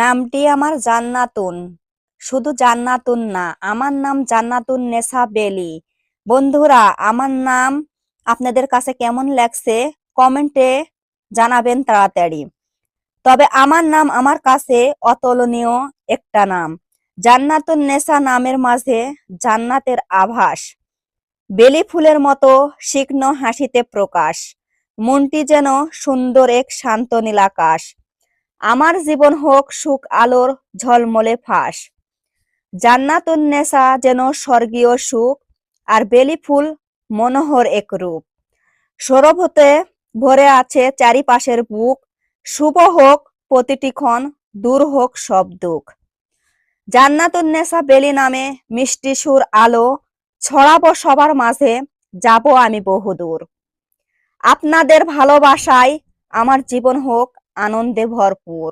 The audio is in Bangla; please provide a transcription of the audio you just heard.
নামটি আমার জান্নাতুন। শুধু জান্নাতুন না, আমার নাম জান্নাতুন নেসা বেলি। বন্ধুরা, আমার নাম আপনাদের কাছে কেমন লাগছে কমেন্টে জানাবেন তাড়াতাড়ি। তবে আমার নাম আমার কাছে অতুলনীয় একটা নাম। জান্নাতুন নেসা নামের মাঝে জান্নাতের আভাস। বেলি ফুলের মতো শিগ্ন হাসিতে প্রকাশ। মনটি যেন সুন্দর এক শান্ত নীলাকাশ। আমার জীবন হোক সুখ আলোর ঝলমলে ফাঁস। জান্নাতুন নেসা যেন স্বর্গীয় সুখ আর বেলি ফুল মনোহর এক রূপ। সৌরভ হতে ভরে আছে চারিপাশের বুক। শুভ হোক প্রতিটি ক্ষণ, দূর হোক সব দুঃখ। জান্নাতুন নেসা বেলি নামে মিষ্টি সুর আলো। ছড়াবো সবার মাঝে, যাব আমি বহুদূর। আপনাদের ভালোবাসায় আমার জীবন হোক আনন্দে ভরপুর।